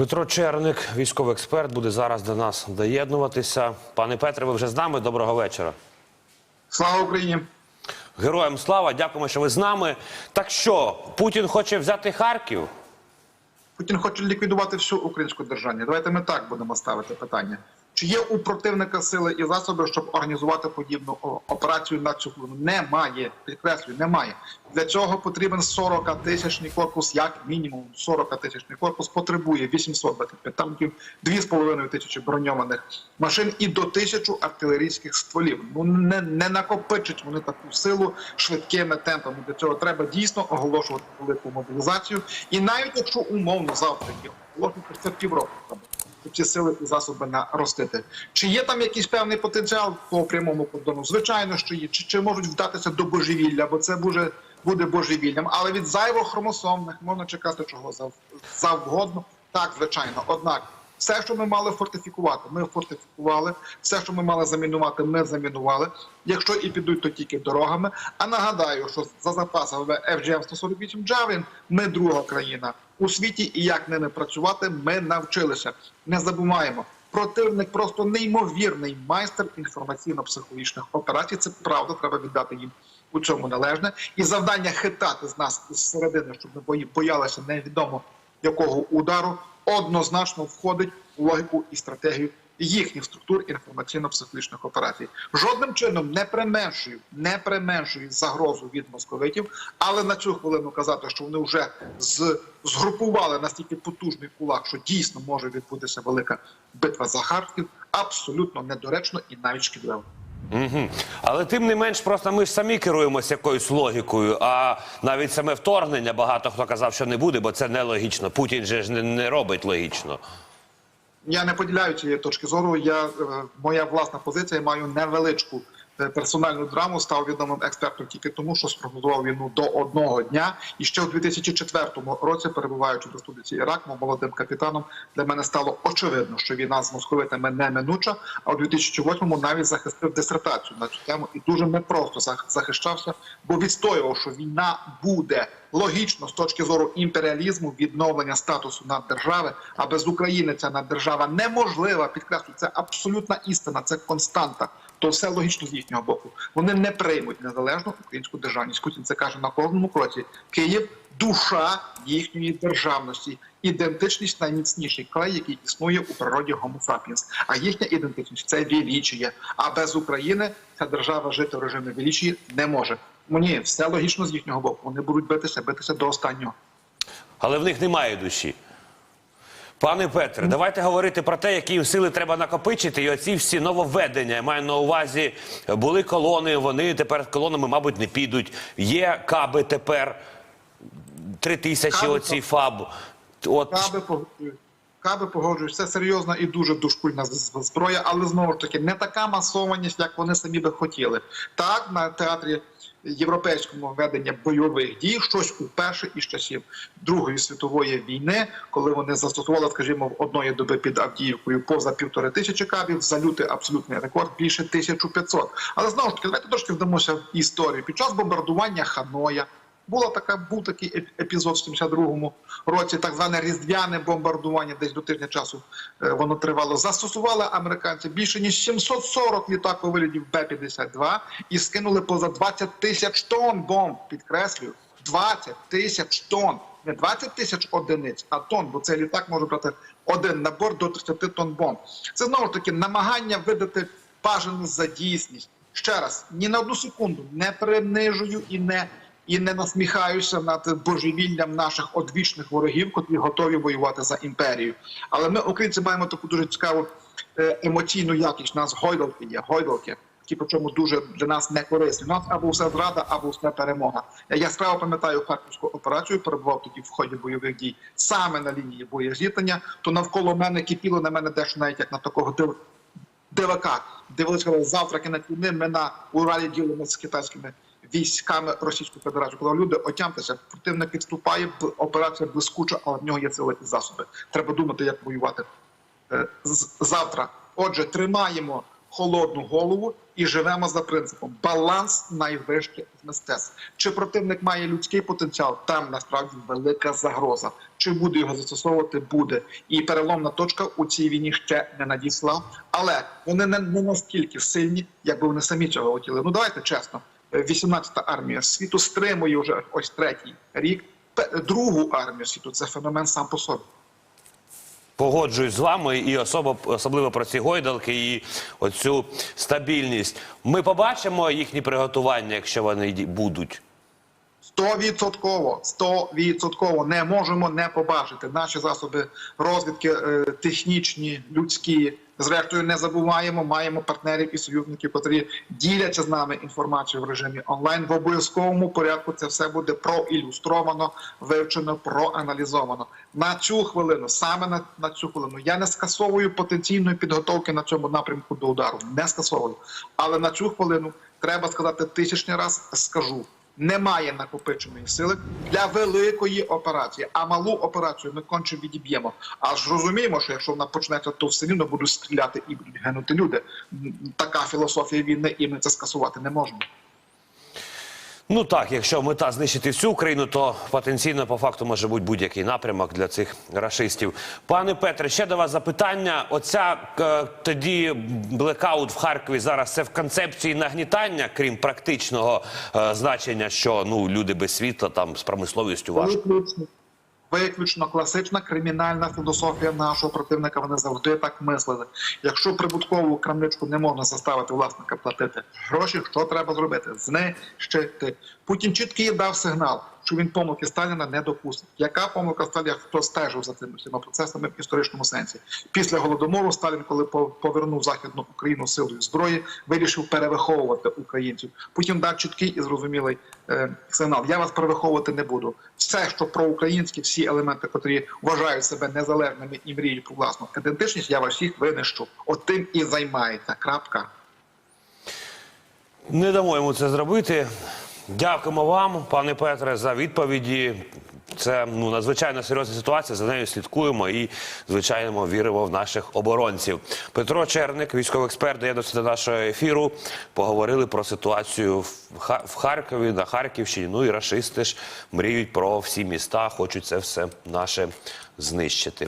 Петро Черник, військовий експерт, буде зараз до нас доєднуватися. Пане Петре, ви вже з нами. Доброго вечора. Слава Україні! Героям слава, дякуємо, що ви з нами. Так що, Путін хоче взяти Харків? Путін хоче ліквідувати всю українську державу. Давайте ми так будемо ставити питання. Чи є у противника сили і засоби, щоб організувати подібну операцію на цю хвилину? Немає. Підкреслюю, немає. Для цього потрібен 40 тисячний корпус, як мінімум 40 тисячний корпус потребує 825 танків, 2,5 тисячі броньованих машин і до тисячу артилерійських стволів. Ну не, не накопичать вони таку силу швидкими темпами. Для цього треба дійсно оголошувати велику мобілізацію. І навіть якщо умовно завтра є оголошувати це півроку. Ці сили і засоби наростити. Чи є там якийсь певний потенціал по прямому кордону? Звичайно, що є. Чи, чи можуть вдатися до божевілля, бо це буде, буде божевіллям. Але від зайво хромосомних можна чекати чого зав, завгодно. Так, звичайно. Однак, все, що ми мали фортифікувати, ми фортифікували. Все, що ми мали замінувати, ми замінували. Якщо і підуть, то тільки дорогами. А нагадаю, що за запасами FGM 148 Javelin ми друга країна у світі, і як ними працювати, ми навчилися. Не забуваємо. Противник просто неймовірний майстер інформаційно-психологічних операцій. Це правда, треба віддати їм у цьому належне. І завдання хитати з нас з середини, щоб ми боялися невідомо якого удару, однозначно входить у логіку і стратегію їхніх структур інформаційно-психологічних операцій. Жодним чином не применшую, не применшую загрозу від московитів, але на цю хвилину казати, що вони вже з, згрупували настільки потужний кулак, що дійсно може відбутися велика битва за Харків, абсолютно недоречно і навіть шкідливо. Угу. Але тим не менш, просто ми ж самі керуємося якоюсь логікою. А навіть саме вторгнення багато хто казав, що не буде, бо це нелогічно. Путін же ж не, не робить логічно. Я не поділяю цієї точки зору. Я е, моя власна позиція маю невеличку е, персональну драму. Став відомим експертом тільки тому, що спрогнозував війну до одного дня. І ще у 2004 році, перебуваючи в республіці Ірак, молодим капітаном, для мене стало очевидно, що війна з московитами неминуча. А у 2008-му навіть захистив дисертацію на цю тему і дуже непросто зах- захищався, бо відстоював, що війна буде логічно з точки зору імперіалізму, відновлення статусу наддержави. А без України ця наддержава неможлива. Підкреслюю, це абсолютна істина, це константа. То все логічно з їхнього боку. Вони не приймуть незалежну українську державність. Путін це каже на кожному кроці. Київ душа їхньої державності, ідентичність найміцніший край, який існує у природі Homo sapiens. А їхня ідентичність це величіє. А без України ця держава жити в режимі величії не може. Мені все логічно з їхнього боку. Вони будуть битися, битися до останнього. Але в них немає душі. Пане Петре, давайте говорити про те, які сили треба накопичити, і оці всі нововведення. Я маю на увазі, були колони, вони тепер колонами, мабуть, не підуть. Є каби тепер три тисячі. Оці фаб. От Каби. Каби погоджують. Це серйозна і дуже дошкульна зброя, але знову ж таки не така масованість, як вони самі би хотіли. Так, на театрі європейському ведення бойових дій щось уперше із часів Другої світової війни, коли вони застосували, скажімо, в одної доби під Авдіївкою поза півтори тисячі кабів, залюти абсолютний рекорд більше 1500. Але знову ж таки, давайте трошки вдамося в історію. Під час бомбардування Ханоя. Була така, був такий епізод в 72-му році, так зване різдвяне бомбардування, десь до тижня часу е, воно тривало. Застосували американці більше ніж 740 літаковилітів Б-52 і скинули поза 20 тисяч тонн бомб. Підкреслюю, 20 тисяч тонн. Не 20 тисяч одиниць, а тонн, бо цей літак може брати один набор до 30 тонн бомб. Це знову ж таки намагання видати бажане за дійсність. Ще раз, ні на одну секунду не принижую і не і не насміхаюся над божевіллям наших одвічних ворогів, котрі готові воювати за імперію. Але ми, українці, маємо таку дуже цікаву е, емоційну якість. У нас гойдалки є, гойдалки, які причому дуже для нас не корисні. У нас або все зрада, або все перемога. Я яскраво пам'ятаю харківську операцію, перебував тоді в ході бойових дій саме на лінії боєзіткнення, то навколо мене кипіло на мене дещо навіть як на такого див... дивака. Дивилися, завтра кінець війни ми на Уралі ділимо з китайськими військами Російської Федерації. Коли люди отямтеся, противник відступає, операція блискуча, але в нього є сили засоби. Треба думати, як воювати е, завтра. Отже, тримаємо холодну голову і живемо за принципом баланс найвище з мистецтв. Чи противник має людський потенціал? Там насправді велика загроза. Чи буде його застосовувати? Буде. І переломна точка у цій війні ще не надійшла. Але вони не настільки сильні, якби вони самі цього хотіли. Ну давайте чесно. 18-та армія світу стримує вже ось третій рік. Другу армію світу це феномен сам по собі. Погоджуюсь з вами і особо, особливо про ці гойдалки і оцю стабільність. Ми побачимо їхні приготування, якщо вони будуть. Стовідсотково, стовідсотково не можемо не побачити. Наші засоби розвідки е, технічні, людські. Зрештою, не забуваємо, маємо партнерів і союзників, котрі діляться з нами інформацією в режимі онлайн. В обов'язковому порядку це все буде проілюстровано, вивчено, проаналізовано. На цю хвилину, саме на, на цю хвилину, я не скасовую потенційної підготовки на цьому напрямку до удару. Не скасовую. Але на цю хвилину треба сказати тисячний раз, скажу. Немає накопиченої сили для великої операції, а малу операцію ми конче відіб'ємо. А ж розуміємо, що якщо вона почнеться, то все рівно будуть стріляти і гинути люди. Така філософія війни, і ми це скасувати не можемо. Ну так, якщо мета знищити всю Україну, то потенційно по факту може бути будь-який напрямок для цих рашистів. Пане Петре, ще до вас запитання. Оця е, тоді блекаут в Харкові зараз це в концепції нагнітання, крім практичного е, значення, що ну люди без світла там з промисловістю важко. Виключно, класична кримінальна філософія нашого противника. Вони завжди так мислили. Якщо прибуткову крамничку не можна заставити власника платити гроші, що треба зробити? Знищити. Путін чіткий дав сигнал, що він помилки Сталіна не допустить. Яка помилка Сталіна? Хто стежив за цими всіма процесами в історичному сенсі? Після голодомору Сталін, коли повернув західну Україну силою зброї, вирішив перевиховувати українців. Путін дав чіткий і зрозумілий е, сигнал. Я вас перевиховувати не буду. Все, що проукраїнські, всі елементи, котрі вважають себе незалежними і мріють про власну ідентичність, я вас всіх винищу. От і займається. Крапка. Не дамо йому це зробити. Дякуємо вам, пане Петре, за відповіді. Це ну надзвичайно серйозна ситуація. За нею слідкуємо і звичайно віримо в наших оборонців. Петро Черник, військовий експерт, доєднався до нашого ефіру. Поговорили про ситуацію в Ха- в Харкові, на Харківщині. Ну і рашисти ж мріють про всі міста, хочуть це все наше знищити.